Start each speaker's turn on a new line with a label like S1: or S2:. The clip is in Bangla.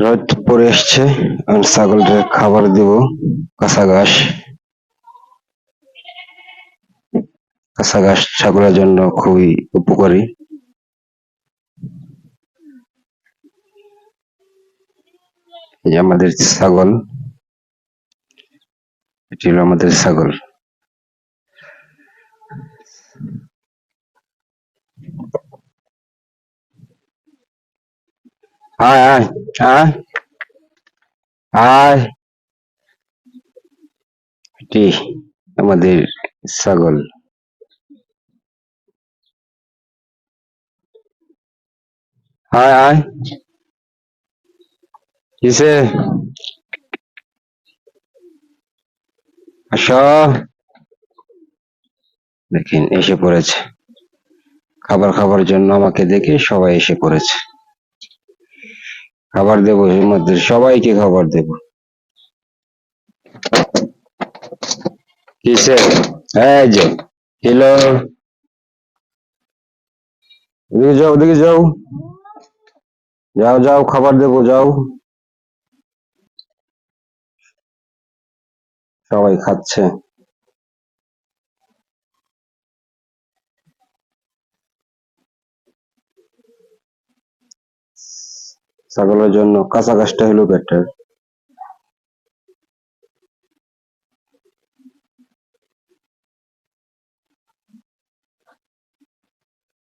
S1: রোদ পরে এসছে আর ছাগলকে খাবার দেব, কাঁচা ঘাস। কাঁচা ঘাস ছাগলের জন্য খুবই উপকারী। এই আমাদের ছাগল, এটি হলো আমাদের ছাগল। আয় আয় আয় আয় এটি আমাদের ছাগল। আয় আয় কিসে? আসো। দেখেন, এসে পড়েছে। খাবার খাবার জন্য আমাকে দেখে সবাই এসে পড়েছে। খাবার দেবো এর মধ্যে, সবাইকে খাবার দেব। কিসে এই যে ওদিকে যাও ওদিকে যাও। যাও যাও, খাবার দেবো, যাও। সবাই খাচ্ছে। ছাগলের জন্য কাঁচা ঘাসটা হলো বেটার